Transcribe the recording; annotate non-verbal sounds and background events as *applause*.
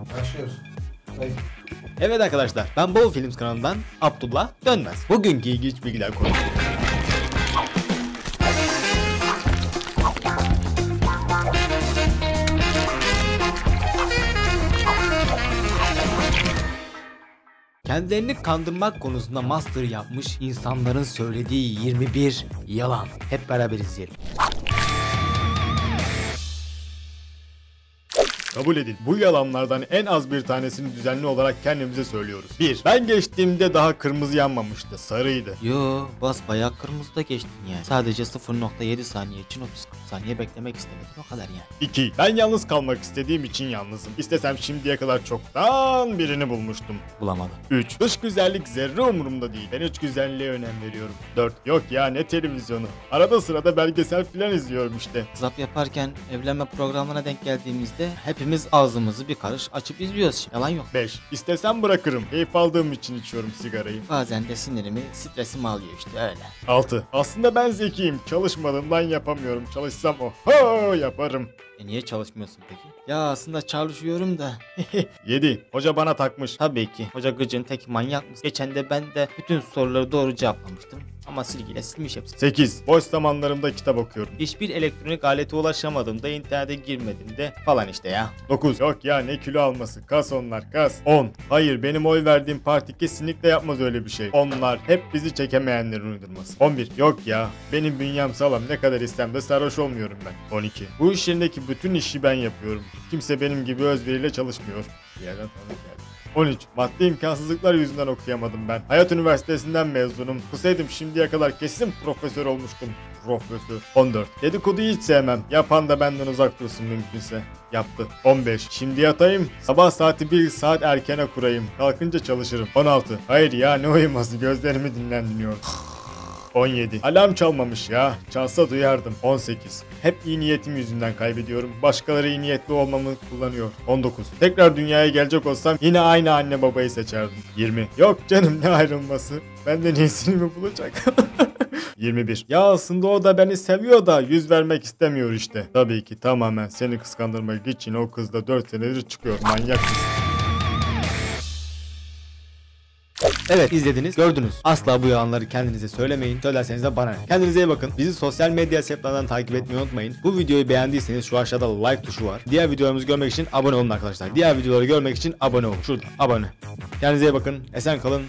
Başlıyoruz. Hayır. Evet arkadaşlar ben Bol Films kanalından Abdullah Dönmez. Bugünkü ilginç bilgiler konuşuyoruz. Kendilerini kandırmak konusunda master yapmış insanların söylediği 21 yalan. Hep beraber izleyelim. Kabul edin. Bu yalanlardan en az bir tanesini düzenli olarak kendimize söylüyoruz. 1. Ben geçtiğimde daha kırmızı yanmamıştı. Sarıydı. Yo bas bayağı kırmızıda geçtin yani. Sadece 0.7 saniye için 30 saniye beklemek istemedin o kadar yani. 2. Ben yalnız kalmak istediğim için yalnızım. İstesem şimdiye kadar çoktan birini bulmuştum. Bulamadım. 3. Dış güzellik zerre umurumda değil. Ben iç güzelliğe önem veriyorum. 4. Yok ya ne televizyonu. Arada sırada belgesel filan izliyorum işte. Zap yaparken evlenme programına denk geldiğimizde hepimiz ağzımızı bir karış açıp izliyoruz. Yalan yok. 5. İstesem bırakırım. Keyif aldığım için içiyorum sigarayı. Bazen de sinirimi, stresimi alıyor işte öyle. 6. Aslında ben zekiyim. Çalışmadığımdan yapamıyorum. Çalışsam o. Ho yaparım. E niye çalışmıyorsun peki? Ya aslında çalışıyorum da. *laughs* 7. Hoca bana takmış. Tabii ki. Hoca gıcın tek manyak mısın? Geçen de ben de bütün soruları doğru cevaplamıştım. Ama silgiyle silmiş hepsini. 8. Boş zamanlarımda kitap okuyorum. Hiçbir elektronik alete ulaşamadığımda internete girmediğimde falan işte ya. 9. Yok ya ne kilo alması. Kas onlar kas. 10. Hayır benim oy verdiğim parti kesinlikle yapmaz öyle bir şey. Onlar hep bizi çekemeyenlerin uydurması. 11. Yok ya benim bünyem sağlam ne kadar istem de sarhoş olmuyorum ben. 12. Bu iş yerindeki bütün işi ben yapıyorum. Kimse benim gibi özveriyle çalışmıyor. Bir yerden tanıdık geldi. 13. Maddi imkansızlıklar yüzünden okuyamadım ben. Hayat Üniversitesi'nden mezunum. Kusaydım şimdiye kadar kesin profesör olmuştum. Profesör. 14. Dedikoduyu hiç sevmem. Yapan da benden uzak dursun mümkünse. Yaptı. 15. Şimdi yatayım. Sabah saati bir saat erkene kurayım. Kalkınca çalışırım. 16. Hayır ya ne uyuması gözlerimi dinlendiriyor. 17. Alarm çalmamış ya. Çalsa duyardım. 18. Hep iyi niyetim yüzünden kaybediyorum. Başkaları iyi niyetli olmamı kullanıyor. 19. Tekrar dünyaya gelecek olsam yine aynı anne babayı seçerdim. 20. Yok canım ne ayrılması. Benden iyisini mi bulacak? *laughs* 21. Ya aslında o da beni seviyor da yüz vermek istemiyor işte. Tabii ki tamamen seni kıskandırmak için o kız da 4 senedir çıkıyor. Manyak mısın? Evet izlediniz, gördünüz. Asla bu yalanları kendinize söylemeyin. Söylerseniz de bana. Kendinize iyi bakın. Bizi sosyal medya hesaplarından takip etmeyi unutmayın. Bu videoyu beğendiyseniz şu aşağıda like tuşu var. Diğer videolarımızı görmek için abone olun arkadaşlar. Diğer videoları görmek için abone olun. Şurada abone. Kendinize iyi bakın. Esen kalın.